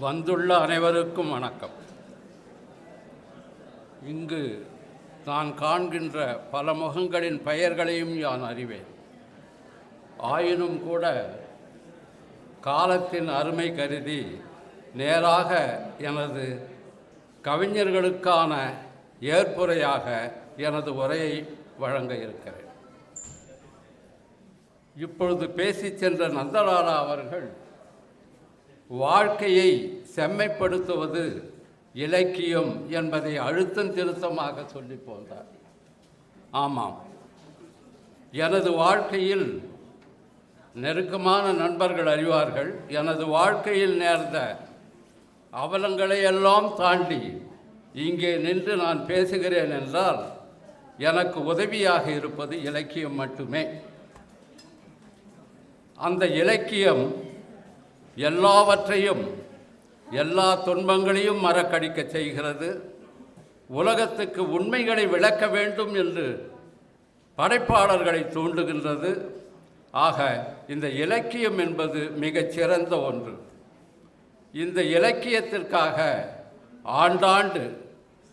வந்துள்ள அனைவருக்கும் வணக்கம். இங்கு நான் காண்கின்ற பல முகங்களின் பெயர்களையும் நான் அறிவேன். ஆயினும் கூட காலத்தின் அருமை கருதி நேராக எனது கவிஞர்களுக்கான ஏற்புரையாக எனது உரையை வழங்க இருக்கிறேன். இப்பொழுது பேசிச் சென்ற நந்தலாலா அவர்கள் வாழ்க்கையை செம்மைப்படுத்துவது இலக்கியம் என்பதை அழுத்தம் திருத்தமாக சொல்லி போந்தார் ஆமாம். எனது வாழ்க்கையில் நெருக்கமான நண்பர்கள் அறிவார்கள். எனது வாழ்க்கையில் நேர்ந்த அவலங்களை எல்லாம் தாண்டி இங்கே நின்று நான் பேசுகிறேன் என்றால் எனக்கு உதவியாக இருப்பது இலக்கியம் மட்டுமே. அந்த இலக்கியம் எல்லாவற்றையும் எல்லா துன்பங்களையும் மறக்கடிக்க செய்கிறது. உலகத்துக்கு உண்மைகளை விளக்க வேண்டும் என்று படைப்பாளர்களை தூண்டுகின்றது. ஆக இந்த இலக்கியம் என்பது மிகச் சிறந்த ஒன்று. இந்த இலக்கியத்திற்காக ஆண்டாண்டு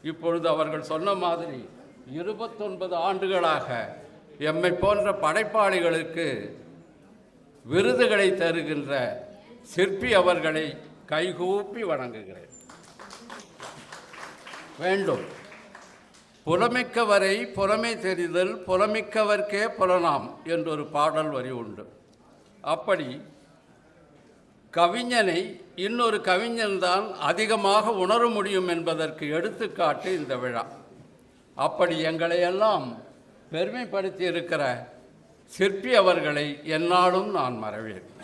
இப்பொழுது அவர்கள் சொன்ன மாதிரி இருபத்தொன்பது ஆண்டுகளாக எம்மை போன்ற படைப்பாளிகளுக்கு விருதுகளை தருகின்ற சிற்பி அவர்களை கைகூப்பி வணங்குகிறேன். வேண்டும். புலமிக்கவரை புலமை தெரிதல் புலமிக்கவர்க்கே புலனாம் என்றொரு பாடல் வரி உண்டு. அப்படி கவிஞனை இன்னொரு கவிஞன்தான் அதிகமாக உணர முடியும் என்பதற்கு எடுத்துக்காட்டு இந்த விழா. அப்படி எங்களையெல்லாம் பெருமைப்படுத்தி இருக்கிற சிற்பி அவர்களை என்னாலும் நான் மறவேன்.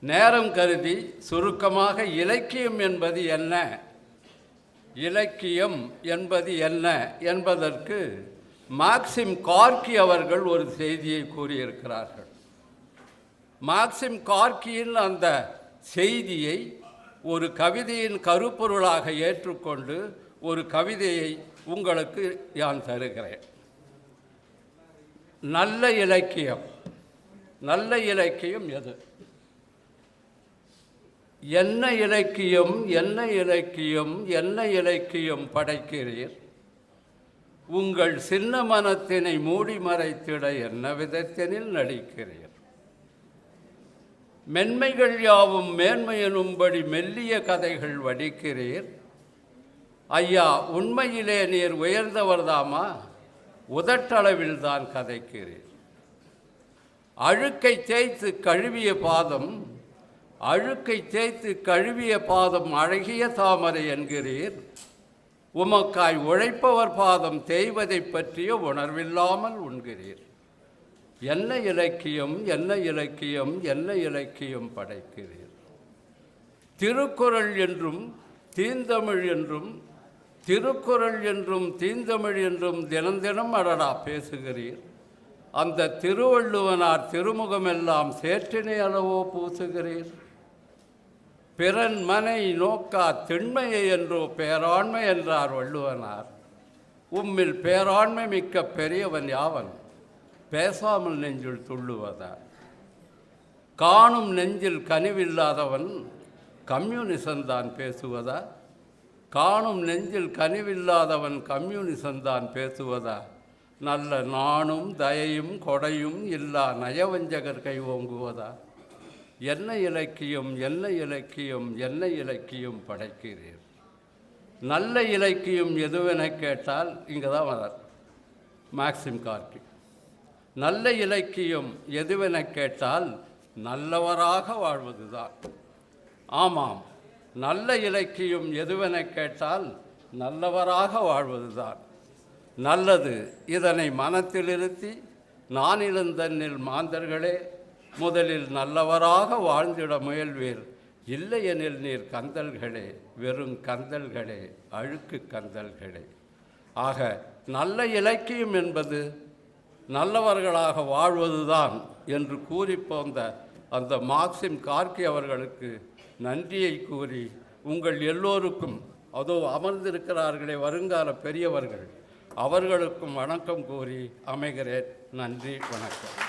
நேரம் கருதி சுருக்கமாக இலக்கியம் என்பது என்ன? இலக்கியம் என்பது என்ன என்பதற்கு மார்க்சிம் கார்கி அவர்கள் ஒரு செய்தியை கூறியிருக்கிறார்கள். மார்க்சிம் கார்கியின் அந்த செய்தியை ஒரு கவிதையின் கருப்பொருளாக ஏற்றுக்கொண்டு ஒரு கவிதையை உங்களுக்கு நான் தருகிறேன். நல்ல இலக்கியம். நல்ல இலக்கியம் எது? என்ன இலக்கியம் என்ன இலக்கியம் என்ன இலக்கியம் படைக்கிறீர்? உங்கள் சின்ன மனத்தினை மூடி மறைத்திட என்ன விதத்தினில் நடிக்கிறீர்? மென்மைகள் யாவும் மேன்மையெனும்படி மெல்லிய கதைகள் வடிக்கிறீர்? ஐயா உண்மையிலே நீர் உயர்ந்தவர்தாமா? உதட்டளவில் தான் கதைக்கிறீர். அழுக்கை தேய்த்து கழுவிய பாதம் அழுக்கை தேய்த்து கழுவிய பாதம் அழகிய தாமரை என்கிறீர். உமக்காய் உழைப்பவர் பாதம் தேய்வதைப் பற்றிய உணர்வில்லாமல் உண்கிறீர். என்ன இலக்கியம் என்ன இலக்கியம் என்ன இலக்கியம் படைக்கிறீர். திருக்குறள் என்றும் தீந்தமிழ் என்றும் திருக்குறள் என்றும் தீந்தமிழ் என்றும் தினம் தினம் அடடா பேசுகிறீர். அந்த திருவள்ளுவனார் திருமுகமெல்லாம் சேற்றினை அளவோ பூசுகிறீர். பிறன்மனை நோக்கா திண்மையை என்றோ பேராண்மை என்றார் வள்ளுவனார். உம்மில் பேராண்மை மிக்க பெரியவன் யாவன்? பேசாமல் நெஞ்சில் துள்ளுவதா காணும் நெஞ்சில் கனிவில்லாதவன் கம்யூனிசம்தான் பேசுவதா காணும் நெஞ்சில் கனிவில்லாதவன் கம்யூனிசம்தான் பேசுவதா நல்ல நாணும் தயையும் கொடையும் இல்லா நயவஞ்சகர் கை ஓங்குவதா என்ன இலக்கியம் என்ன இலக்கியம் என்ன இலக்கியம் படைக்கிறீர். நல்ல இலக்கியம் எதுவென கேட்டால் இங்கே தான் வரார் மேக்சிம் கார்கி நல்ல இலக்கியம் எதுவென கேட்டால் நல்லவராக வாழ்வது தான் ஆமாம் நல்ல இலக்கியம் எதுவென கேட்டால் நல்லவராக வாழ்வது தான் நல்லது இதனை மனத்தில் இருத்தி நான் மாந்தர்களே முதலில் நல்லவராக வாழ்ந்திட முயல்வீர். இல்லையெனில் நீர் கந்தல்களே வெறும் கந்தல்களே அழுக்கு கந்தல்களே. ஆக நல்ல இலக்கியம் என்பது நல்லவர்களாக வாழ்வதுதான் என்று கூறி போந்த அந்த மார்க்சிம் கார்கி அவர்களுக்கு நன்றியை கூறி உங்கள் எல்லோருக்கும் அதோ அமர்ந்திருக்கிறார்களே வருங்கால பெரியவர்கள் அவர்களுக்கும் வணக்கம் கூறி அமைகிறேன். நன்றி வணக்கம்.